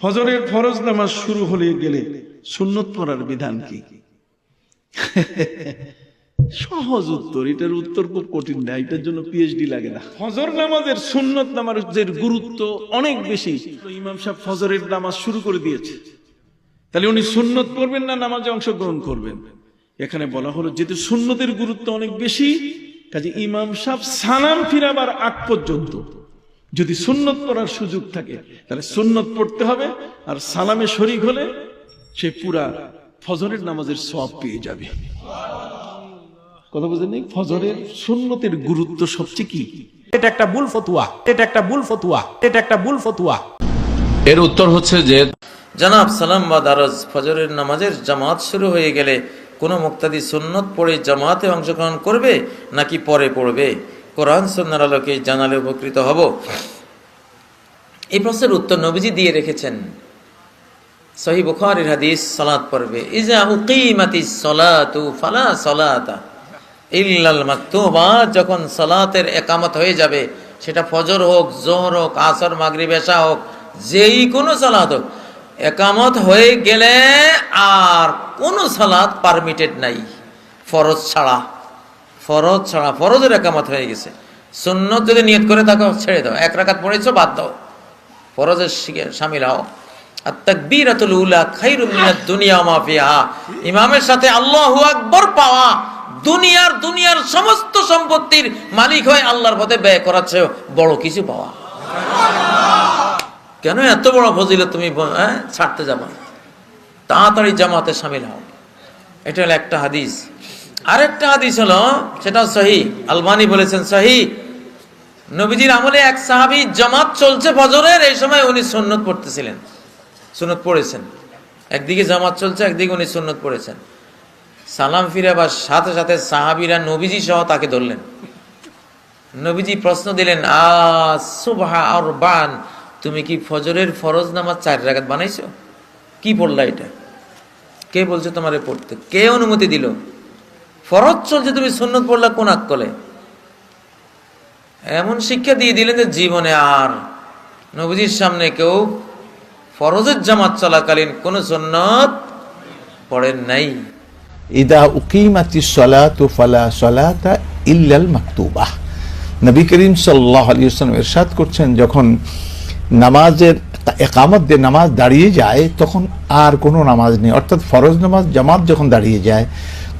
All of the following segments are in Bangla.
ফজরের ফরজ নামাজ শুরু হলে গেলে সুন্নত পড়ার বিধান কি? সহজ উত্তর এটার উত্তর খুব কঠিন না এটার জন্য পিএইচডি লাগে না। ফজর নামাজের সুন্নত নামাজের গুরুত্ব অনেক বেশি। ইমাম সাহেব ফজরের নামাজ শুরু করে দিয়েছে। তাহলে উনি সুন্নত করবেন না নামাজে অংশগ্রহণ করবেন? এখানে বলা হলো যেহেতু সুন্নতের গুরুত্ব অনেক বেশি কাজে ইমাম সাহেব সালাম ফিরাবার আগ পর্যন্ত যদি সুন্নত পড়ার সুযোগ থাকে তাহলে সুন্নত পড়তে হবে আর সালামে শরিক হলে সে পুরা ফজরের নামাজের সব পেয়ে যাবে। কথা বুঝলেন? ফজরের সুন্নতের গুরুত্ব সবচেয়ে কি? এটা একটা ভুল ফতুয়া এটা একটা ভুল ফতুয়া এটা একটা ভুল ফতুয়া। এর উত্তর হচ্ছে যে জানাব সালাম বা দারজ ফজরের নামাজের জামাত শুরু হয়ে গেলে কোনো মুক্তাদি সুন্নত পড়ে জামাতে অংশগ্রহণ করবে নাকি পরে পড়বে? কোরআন সন্ন্যার আলোকে জানালে উপকৃত হব। এই প্রশ্নের উত্তর নবীজি দিয়ে রেখেছেন। সহি বুখারীর হাদিস, সালাত পড়বে। ইজা উকিমাতিস সালাতু ফালা সালাতা। ইল্লাল মাকতুবা, যখন সালাতের একামত হয়ে যাবে, সেটা ফজর হোক, জোহর হোক, আসর, মাগরিব, এশা হোক, যেই কোনো সালাত হোক, একামত হয়ে গেলে আর কোনো সালাত পারমিটেড নাই, ফরজ ছাড়া। ফরজ ছাড়া ফরজের একামত হয়ে গেছে। সুন্নত যদি নিয়ত করে তাকে ছেড়ে দাও। এক রাকাত পড়েছ বাদ দাও। ফরজের সামিল হও। আর তাকবীরাতুল উলা খাইরুম মিনাদ দুনিয়া ওয়া মা ফিহা। ইমামের সাথে আল্লাহু আকবার পাওয়া দুনিয়ার দুনিয়ার সমস্ত সম্পত্তির মালিক হয়ে আল্লাহর পথে ব্যয় করার চেয়েও বড় কিছু পাওয়া। কেন এত বড় ফজিলত তুমি হ্যাঁ, ছাড়তে যাবা তাড়াতাড়ি জামাতে সামিল হও। এটা হলো একটা হাদিস। আরেকটা হাদিস হলো সেটা সহি। আলবানি বলেছেন, সহি। নবীজির আমলে এক সাহাবী জামাত চলছে ফজরের, এই সময় উনি সুন্নত পড়তেছিলেন। সুন্নত পড়েছেন। একদিকে জামাত চলছে, একদিকে উনি সুন্নত পড়েছেন। সালাম ফিরাবার সাথে সাথে সাহাবীরা নবীজি সহ তাকে ধরলেন। নবীজি প্রশ্ন দিলেন, আ আর বান তুমি কি ফজরের ফরজ নামাজ চার রাকাত বানাইছো? কি পড়লা এটা? কে বলছে তোমারে পড়তে? কে অনুমতি দিল? ফরজ চলছে, তুমি সুন্নত পড়লা কোন আকলে এমন শিক্ষা দিয়ে দিলেন যে জীবনে আর নবীজির সামনে কেউ ফরজের জামাত চলাকালীন কোন সুন্নত পড়েন নাই। ইদা উকিমাতি সলাতু ফালা সলাতা ইল্লাল মাকতুবাহ নবী করিম সাল্লাহ আলী ইসলাম এরশাদ করছেন, যখন নামাজের একামত দিয়ে নামাজ দাঁড়িয়ে যায়, তখন আর কোনো নামাজ নেই। অর্থাৎ ফরজ নামাজ জামাত যখন দাঁড়িয়ে যায়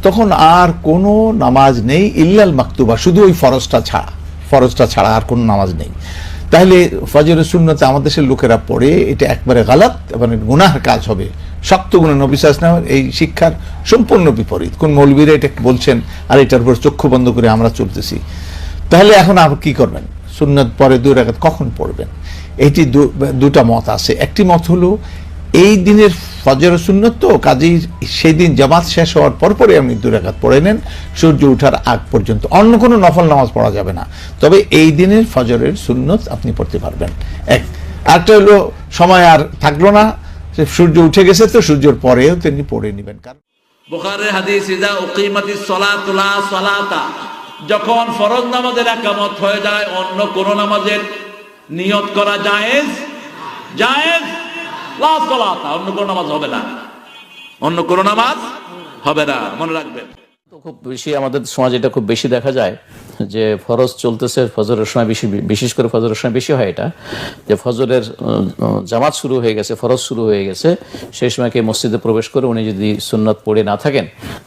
তখন আর কোনো নামাজ নেই ইল্লাল মাকতুবা, শুধু ওই ফরজটা ছাড়া ফরজটা ছাড়া আর কোনো নামাজ নেই। তাহলে ফজর সুন্নতে আমাদের দেশের লোকেরা পড়ে, এটা একবারে গালাত এবং গুনার কাজ হবে। শক্ত গুণা নবী সাহসনামের এই শিক্ষার সম্পূর্ণ বিপরীত। কোন মৌলবীরা এটা বলছেন, আর এটার উপর চক্ষু বন্ধ করে আমরা চলতেছি। তাহলে এখন আপনি কি করবেন? সুন্নত পরে দুই রাকাত কখন পড়বেন? এটি দুটা মত আছে। একটি মত হলো এই দিনের ফজর সুন্নত তো, কাজেই সেই দিন জামাত শেষ হওয়ার পর পরে আপনি দুই রাকাত পড়ে নেন, সূর্য ওঠার আগ পর্যন্ত। অন্য কোনো নফল নামাজ পড়া যাবে না। তবে এই দিনের ফজরের সুন্নত আপনি পড়তে পারবেন। এক। আরেকটা হলো, সময় আর থাকল না। সূর্য উঠে গেছে তো, সূর্যের পরেও তিনি পড়ে নেবেন। কারণ বুখারের হাদিস ইজা লা সালাতা। যখন ফরজ নামাজের একামত হয়ে যায়, অন্য কোন নামাজের নিয়ত করা জায়েজ? জায়েজ? লা গলা অন্য কোনো নামাজ হবে না। অন্য কোনো নামাজ হবে না মনে রাখবেন। তো খুব বেশি আমাদের সমাজে এটা খুব বেশি দেখা যায় যে ফরজ চলতেছে, ফজরের সময় বেশি, বিশেষ করে ফজরের সময় বেশি হয় এটা, যে ফজরের জামাত শুরু হয়ে গেছে, ফরজ শুরু হয়ে গেছে, সেই সময় কে মসজিদে প্রবেশ করে উনি যদি সুন্নত পড়ে না থাকেন,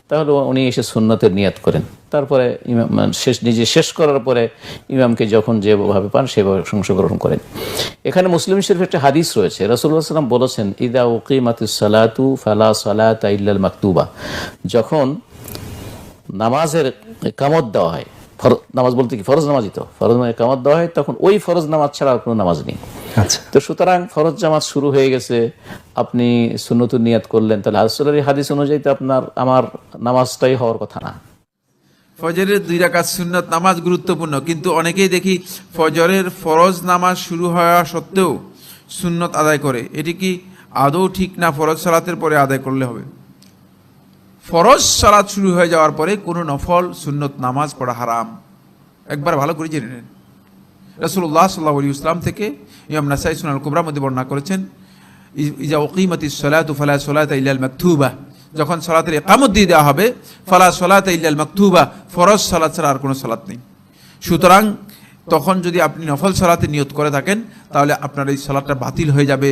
তাহলে উনি এসে সুন্নতের নিয়াত করেন। তারপরে ইমাম মানে শেষ, নিজে শেষ করার পরে ইমামকে যখন যেভাবে পান সেভাবে অংশগ্রহণ করেন। এখানে মুসলিম শরীফ একটা হাদিস রয়েছে রসুল্লাহ সাল্লাম বলেছেন, ইদা উকিমাতুস সালাতু ফালা সালাত মাকতুবা। যখন নামাজের কামত দেওয়া হয়। ফর- নামাজ বলতে কি? ফরজ নামাজই তো। ফরজ নামাজের কামত দেওয়া হয় তখন ওই ফরজ নামাজ ছাড়া আর কোনো নামাজ নেই। আচ্ছা। তো সুতরাং ফরজ জামাত শুরু হয়ে গেছে আপনি সুন্নতুর নিয়াত করলেন। তাহলে আসলের হাদিস অনুযায়ী তো আপনার আমার নামাজটাই হওয়ার কথা না। ফজরের দুই রাকাত সুন্নত নামাজ গুরুত্বপূর্ণ কিন্তু অনেকেই দেখি ফজরের ফরজ নামাজ শুরু হওয়া সত্ত্বেও সুন্নত আদায় করে। এটি কি আদৌ ঠিক না? ফরজ সালাতের পরে আদায় করলে হবে। ফরজ সালাদ শুরু হয়ে যাওয়ার পরে কোনো নফল, সুন্নত, নামাজ পড়া হারাম। একবার ভালো করে জেনে নেন। রসুল্লাহ সাল্লাহ আলী ইসলাম থেকে ইমাম নাসাই সুনাল কুবরা মধ্যে বর্ণনা করেছেন, ইজা ওকিমাতি সলাতু ফালা সলাতা ইল্লাল মাকতুবা। যখন সলাতের একামত দিয়ে দেওয়া হবে, ফালা সলাতা ইল্লাল মাকতুবা, ফরজ সালাত ছাড়া আর কোনো সালাত নেই। সুতরাং তখন যদি আপনি নফল সালাতে নিয়ত করে থাকেন তাহলে আপনার এই সালাদটা বাতিল হয়ে যাবে।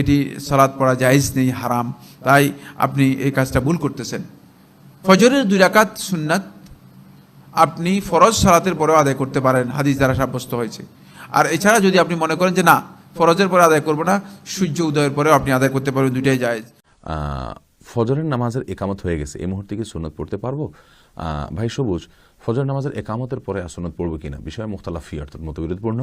এটি সালাদ পড়া জায়েজ নেই হারাম। তাই আপনি এই কাজটা ভুল করতেছেন। ফজরের দুই রাকাত সুন্নাত আপনি ফরজ সালাতের পরেও আদায় করতে পারেন হাদিস দ্বারা সাব্যস্ত হয়েছে। আর এছাড়া যদি আপনি মনে করেন যে না ফরজের পরে আদায় করব না সূর্য উদয়ের পরেও আপনি আদায় করতে পারবেন দুইটাই আহ, ফজরের নামাজের একামত হয়ে গেছে। এই মুহূর্তে কি সুন্নত পড়তে পারব? ভাই সবুজ ফজর নামাজের একামতের পরে আর সুন্নত পড়ব কিনা? বিষয়ে মুখতালাফি অর্থাৎ মতবিরোধপূর্ণ।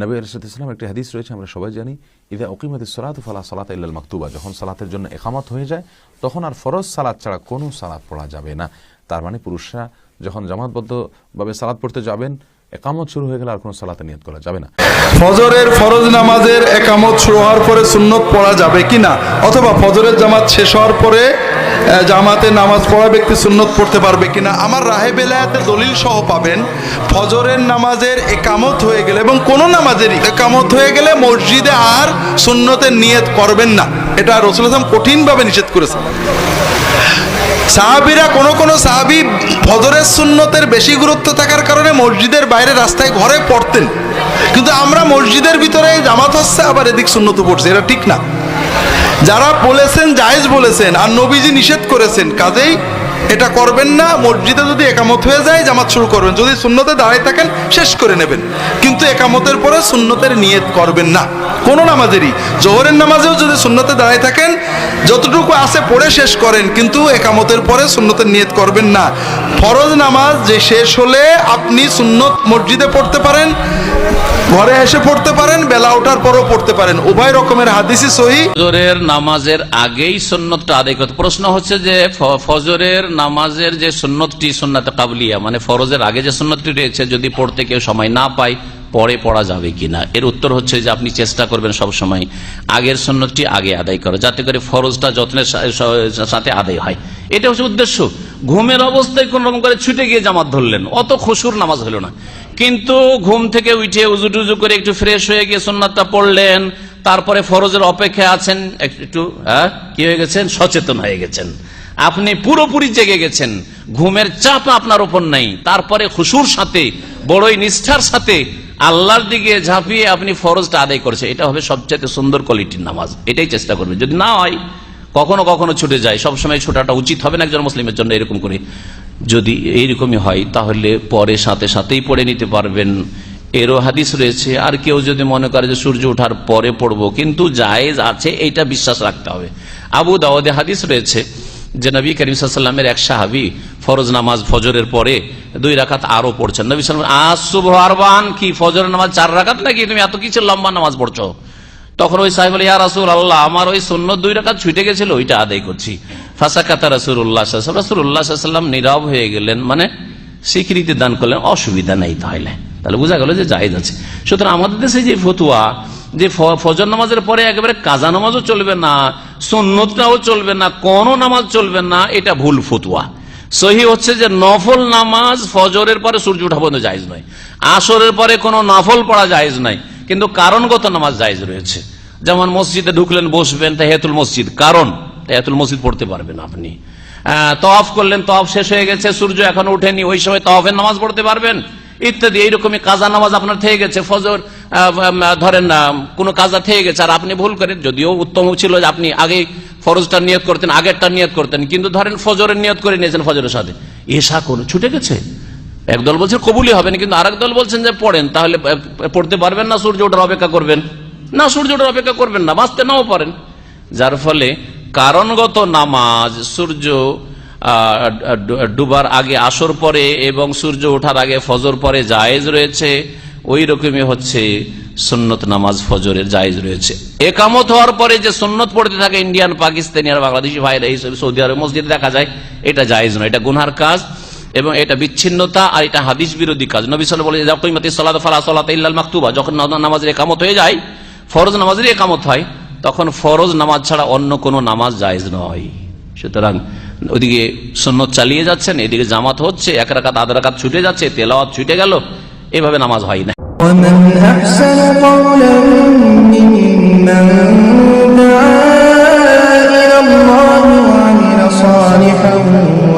নবী আলাইসালাম ইসলাম একটি হাদিস রয়েছে, আমরা সবাই জানি, ইদা ওকিমত সলাত ফালা সালাত ইল্লাল মাকতুবা। যখন সালাতের জন্য একামত হয়ে যায়, তখন আর ফরজ সালাত ছাড়া কোনো সালাত পড়া যাবে না। তার মানে পুরুষরা যখন জামাতবদ্ধভাবে সালাত পড়তে যাবেন, একামত শুরু হয়ে গেলে আর কোনো সালাতে নিয়ত করা যাবে না। ফজরের ফরজ নামাজের একামত শুরু হওয়ার পরে সুন্নত পড়া যাবে কিনা? অথবা ফজরের জামাত শেষ হওয়ার পরে জামাতে নামাজ পড়া ব্যক্তি সুন্নত পড়তে পারবে কিনা? আমার রাহে বেলায়াতে দলিল সহ পাবেন, ফজরের নামাজের একামত হয়ে গেলে এবং কোনো নামাজেরই একামত হয়ে গেলে মসজিদে আর সুন্নতের নিয়ত করবেন না। এটা রসুল আসলাম কঠিনভাবে নিষেধ করেছেন। সাহাবিরা কোনো কোনো সাহাবি ফজরের সুন্নতের বেশি গুরুত্ব থাকার কারণে মসজিদের বাইরে রাস্তায় ঘরে পড়তেন। কিন্তু আমরা মসজিদের ভিতরে জামাত হচ্ছে, আবার এদিক সুন্নত পড়ছে, এটা ঠিক না। যারা বলেছেন, জায়েজ বলেছেন আর নবীজি নিষেধ করেছেন, কাজেই এটা করবেন না। মসজিদে যদি একামত হয়ে যায়, জামাত শুরু করবেন। যদি সুন্নতে দাঁড়ায় থাকেন, শেষ করে নেবেন। কিন্তু একামতের পরে সুন্নতের নিয়ত করবেন না। কোনো নামাজেরই। জোহরের নামাজেও যদি সুন্নতে দাঁড়ায় থাকেন, যতটুকু আছে পড়ে শেষ করেন, কিন্তু একামতের পরে সুন্নতের নিয়ত করবেন না। ফরজ নামাজ যে শেষ হলে আপনি সুন্নত মসজিদে পড়তে পারেন। ঘরে এসে পড়তে পারেন, বেলা ওঠার পরও পড়তে পারেন। উভয় রকমের হাদিসই সহি। ফজরের নামাজের আগেই সুন্নতটা আদায় করতে প্রশ্ন হচ্ছে যে ফজরের নামাজের যে সুন্নতটি সুন্নত কাবলিয়া মানে ফরজের আগে যে সুন্নতটি রয়েছে, যদি পড়তে কেউ সময় না পায়, পরে পড়া যাবে কিনা? এর উত্তর হচ্ছে যে আপনি চেষ্টা করবেন সব সময় আগের সুন্নতটি আগে আদায় করো, যাতে করে ফরজটা যত্নের সাথে আদায় হয়। এটা হচ্ছে উদ্দেশ্য। ঘুমের অবস্থায় কোন রকম করে ছুটে গিয়ে জামাত ধরলেন। অত খুশুর নামাজ হলো না। কিন্তু ঘুম থেকে উঠে উজু টুজু করে একটু ফ্রেশ হয়ে গিয়ে সুন্নাতটা পড়লেন, তারপরে ফরজের অপেক্ষায় আছেন, একটু কি হয়ে গেছেন? সচেতন হয়ে গেছেন। আপনি পুরোপুরি জেগে গেছেন। ঘুমের চাপ আপনার উপর নেই। তারপরে খুশুর সাথে, বড়ই নিষ্ঠার সাথে আল্লাহর দিকে ঝাঁপিয়ে আপনি ফরজটা আদায় করছে এটা হবে সবচেয়ে সুন্দর কোয়ালিটির নামাজ। এটাই চেষ্টা করবেন। যদি না হয়, কখনো কখনো ছুটে যায়। সবসময় ছোটাটা উচিত হবে না একজন মুসলিমের জন্য এরকম করে। যদি এইরকমই হয়, তাহলে পরে সাথে সাথেই পড়ে নিতে পারবেন। এরও হাদিস রয়েছে, আর কেউ যদি মনে করে যে সূর্য ওঠার পরে পড়ব, কিন্তু জায়েজ আছে, এইটা বিশ্বাস রাখতে হবে। আবু দাওয়াদে হাদিস রয়েছে যে নবী করিম সাল্লামের এক সাহাবি ফরজ নামাজ ফজরের পরে দুই রাকাত আরও পড়ছেন। নবী সাল্লাম আসুভ আরবান কি, ফজরের নামাজ চার রাকাত নাকি? তুমি এত কিছু লম্বা নামাজ পড়ছো? তখন ওই সাহেব আল্লাহ আমার ওই সৈন্য দুই রাকাত ছুটে গেছিল, ওইটা আদায় করছি। ফাঁসাকাতা রাসুল্লাহ রাসুল্লাহ সাল্লাম নীরব হয়ে গেলেন মানে স্বীকৃতি দান করলেন, অসুবিধা নেই তাহলে। তাহলে বোঝা গেল যে জায়েজ আছে। সুতরাং আমাদের দেশে যে ফতুয়া, যে ফজর নামাজের পরে একেবারে কাজা নামাজও চলবে না, সুন্নতটাও চলবে না, কোন নামাজ চলবে না, এটা ভুল ফতুয়া। সহি হচ্ছে যে নফল নামাজ ফজরের পরে সূর্য ওঠা পর্যন্ত জায়েজ নয়। আসরের পরে কোনো নফল পড়া জায়েজ নাই কিন্তু কারণগত নামাজ জায়েজ রয়েছে। যেমন মসজিদে ঢুকলেন, বসবেন, তাহিয়াতুল মসজিদ। কারণ? তাহিয়াতুল মসজিদ পড়তে পারবেন আপনি। তওয়াফ করলেন, তওয়াফ শেষ হয়ে গেছে, সূর্য এখন ওঠেনি, ওই সময় তওয়াফের নামাজ পড়তে পারবেন। ইত্যাদি, এইরকমই কাজা নামাজ আপনার থেকে গেছে, ফজর ধরেন না, কোনো কাজা থেকে গেছে, আর আপনি ভুল করেন, যদিও উত্তম ছিল যে আপনি আগে ফরজটা নিয়ত করতেন, আগেরটা নিয়ত করতেন, কিন্তু ধরেন ফজরের নিয়ত করে নিয়েছেন ফজরের সাথে। এসা কোন, ছুটে গেছে? একদল বলছে কবুলই হবে না, কিন্তু আরেক দল বলছেন যে পড়েন, তাহলে পড়তে পারবেন না, সূর্য ওঠার অপেক্ষা করবেন। না, সূর্য ওঠার অপেক্ষা করবেন না, বাঁচতে নাও পারেন। যার ফলে কারণগত নামাজ, সূর্য ডুবার আগে আসর পরে এবং সূর্য ওঠার আগে ফজর পরে জায়েজ রয়েছে, ওই রকমই হচ্ছে সুন্নত নামাজ ফজরের জায়েজ রয়েছে। একামত হওয়ার পরে যে সুন্নত পড়তে থাকে ইন্ডিয়ান, পাকিস্তানি আর বাংলাদেশি ভাইরা এইসব সৌদি আরব মসজিদে দেখা যায়, এটা জায়েজ নয়, এটা গুনহার কাজ এবং এটা বিচ্ছিন্নতা আর এটা হাদিস বিরোধী কাজ। নবী সাল বলে মাকতুবা। যখন নামাজের একামত হয়ে যায়, ফরজ নামাজের একামত হয়। তখন ফরজ নামাজ ছাড়া অন্য কোনো নামাজ জায়জ নয়। সুতরাং ওদিকে সন্ন্যত চালিয়ে যাচ্ছেন, এদিকে জামাত হচ্ছে, এক রাখাত আধ রাকাত ছুটে যাচ্ছে, তেলাওয়াত ছুটে গেল, এভাবে নামাজ হয় না।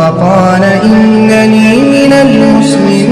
وقال إنني من المسلمين.